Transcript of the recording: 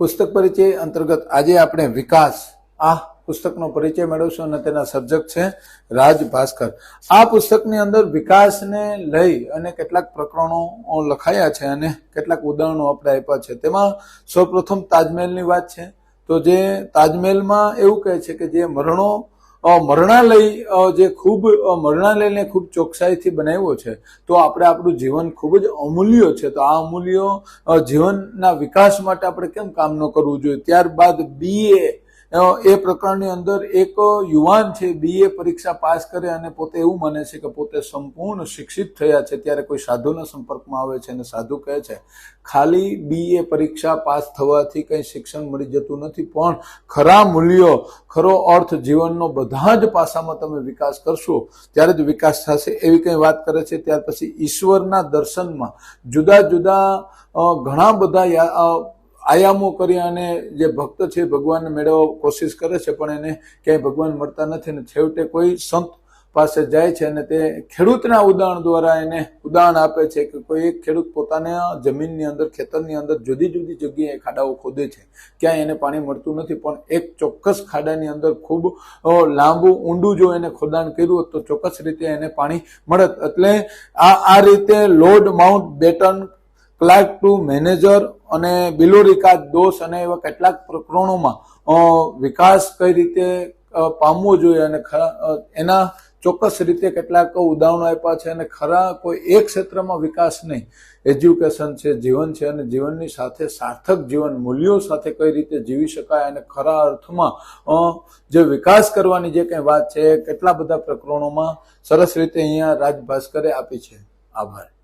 પુસ્તક પરિચય અંતર્ગત આજે આપણે વિકાસ, આ પુસ્તકનો પરિચય મેળવશું અને તેના સર્જક છે રાજ ભાસ્કર. આ પુસ્તકની અંદર વિકાસને લઈ અને કેટલાક પ્રકરણો લખાયા છે અને કેટલાક ઉદાહરણો આપણે આપ્યા છે. તેમાં સૌપ્રથમ તાજમહેલની વાત છે. તો જે તાજમહેલમાં એવું કહે છે કે જે મરણો મરણાલય જે ખૂબ મરણાલયને ખૂબ ચોકસાઈથી બનાવ્યો છે, તો આપણે આપણું જીવન ખૂબ જ અમૂલ્ય છે. તો આ અમૂલ્ય જીવનના વિકાસ માટે આપણે કેમ કામ ન કરવું જોઈએ? ત્યારબાદ બીએ એ પ્રકરણની અંદર એક યુવાન છે બીએ પરીક્ષા પાસ કરે અને પોતે એવું માને છે કે પોતે સંપૂર્ણ શિક્ષિત થયા છે, ત્યારે કોઈ સાધુના સંપર્કમાં આવે છે અને સાધુ કહે છે, ખાલી બીએ પરીક્ષા પાસ થવાથી કંઈ શિક્ષણ મળી જતું નથી, પણ ખરા મૂલ્યો, ખરો અર્થ જીવનનો બધા જ પાસામાં તમે વિકાસ કરશો, ત્યારે જ વિકાસ થશે. એવી કંઈ વાત કરે છે, ત્યાર પછી ઈશ્વરના દર્શનમાં જુદા જુદા ઘણા બધા આયામો કરી અને જે ભક્ત છે ભગવાનને મેળવવા કોશિશ કરે છે, પણ એને ક્યાંય ભગવાન મળતા નથી અને છેવટે કોઈ સંત પાસે જાય છે અને તે ખેડૂતના ઉદાહરણ દ્વારા એને ઉદાહરણ આપે છે કે કોઈ એક ખેડૂત પોતાના જમીનની અંદર, ખેતરની અંદર જુદી જુદી જગ્યાએ ખાડાઓ ખોદે છે. ક્યાંય એને પાણી મળતું નથી, પણ એક ચોક્કસ ખાડાની અંદર ખૂબ લાંબુ ઊંડું જો એને ખોદાણ કર્યું તો ચોક્કસ રીતે એને પાણી મળત. એટલે આ આ રીતે Lord Mountbatten clerk to manager અને બિલોરિકા દોષ અને એવા કેટલાક પ્રકરણોમાં વિકાસ કઈ રીતે પામવો જોઈએ અને એના ચોક્કસ રીતે કેટલાક ઉદાહરણો આપ્યા છે અને ખરા કોઈ એક ક્ષેત્રમાં વિકાસ નહીં. એજ્યુકેશન છે, જીવન છે અને જીવનની સાથે સાર્થક જીવન, મૂલ્યો સાથે કઈ રીતે જીવી શકાય અને ખરા અર્થમાં જે વિકાસ કરવાની જે કંઈ વાત છે કેટલા બધા પ્રકરણોમાં સરસ રીતે અહીંયા રાજ ભાસ્કરે આપી છે. આભાર.